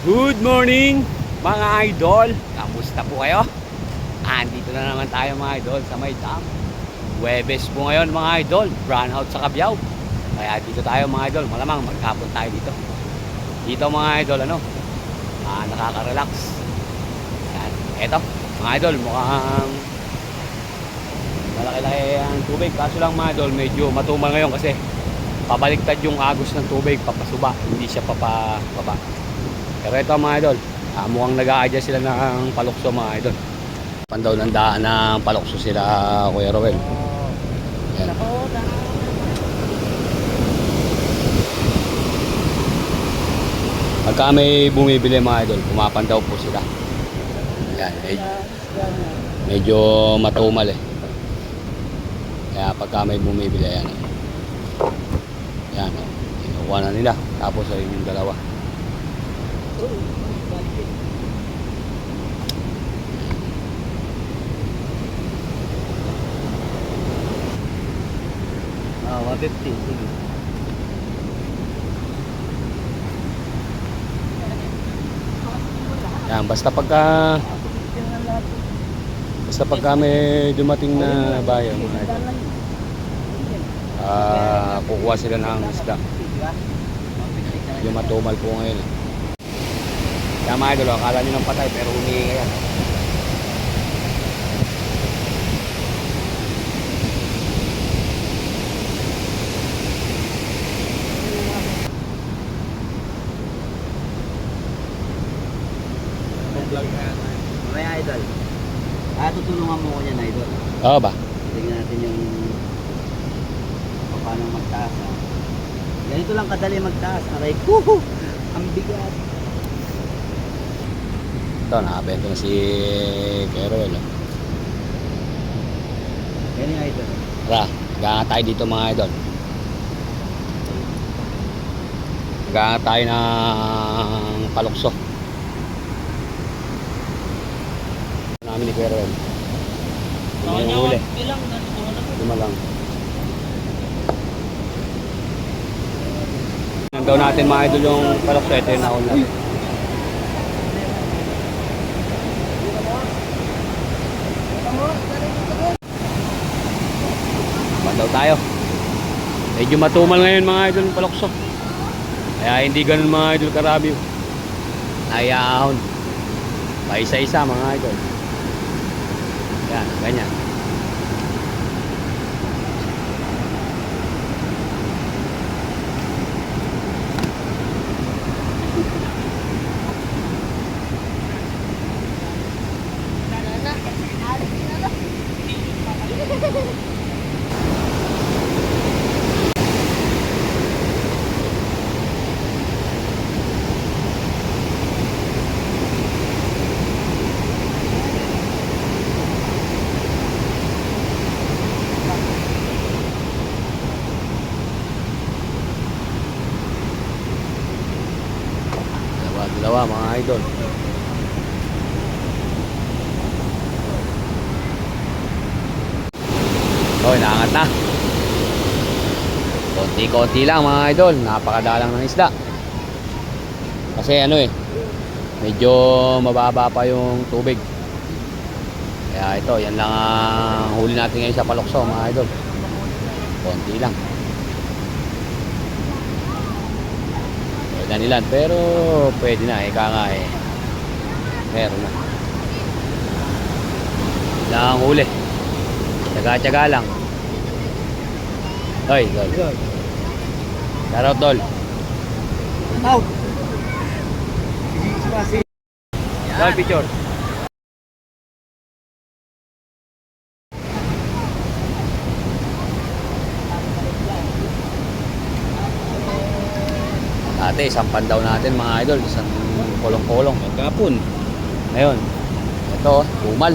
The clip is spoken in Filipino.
Good morning mga idol! Kamusta po kayo? Andito na naman tayo mga idol sa may dam. Webes po ngayon mga idol, brown out sa Kabyaw. Kaya dito tayo mga idol, malamang maghapon tayo dito. Dito mga idol, ano, ah, nakaka-relax. Yan, eto, mga idol, mukhang malaki-laki ang tubig. Kaso lang mga idol, medyo matumal ngayon kasi pabaliktad yung agos ng tubig, papasuba, hindi siya papababa. Pero ito mga idol, ah, mukhang nag-a-adjust sila ng palukso mga idol. Pandaw ng daan ng palukso sila Kuya Rowel. Yan. Pagka may bumibili mga idol, pumapandaw po sila. Yan, medyo, medyo matumal eh. Kaya pagka may bumibili, yan. Yan, oh. Kinukuha na nila. Tapos ayun yung dalawa. Ah, 150. Sige. Yan, basta pagka basta pagka may dumating na bayan mga idol. Ah, kukuha sila ng isda. Yung matumal po ngayon. Kaya mga idol, akala nyo ng patay pero humihinga yan. Mamaya, idol. Ah, tutulungan mo ko yan, idol. Oo ba? Tingnan natin yung paano magtaas. ah. Ganito lang kadali magtaas. Aray ko! Ang bigat. Ito, nakabento na si Kerwell. oh. Yan yung idol. Tara, gaga tayo dito mga idol. Gaga tayo ng palukso. Namin ni Kuya Roel. May huli. Lima lang. Ang daw natin mga idol yung palukso. Ito yung nauna. Bandaw tayo. Medyo matumal ngayon mga idol ng palokso. Kaya hindi ganun mga idol karami. Ayaahon. Pa isa-isa mga idol. Yan, ganyan. Dalawa, mga idol. Oh, naangat na. Konti-konti lang mga idol. Napakadalang ng isda. Kasi ano eh, medyo mababa pa yung tubig. Kaya ito, yan lang ang huli natin ngayon sa palokso mga idol. Konti lang. Ganilan, pero pwede na, ika nga eh. Meron na. Lang ang huli. Tsaga-tsaga lang. Hoy, Dol. Shoutout, Dol. Out! Dol, picture. Dati, isang pandaw natin mga idol, isang kolong-kolong. Magkapon. Ngayon, ito, tumal.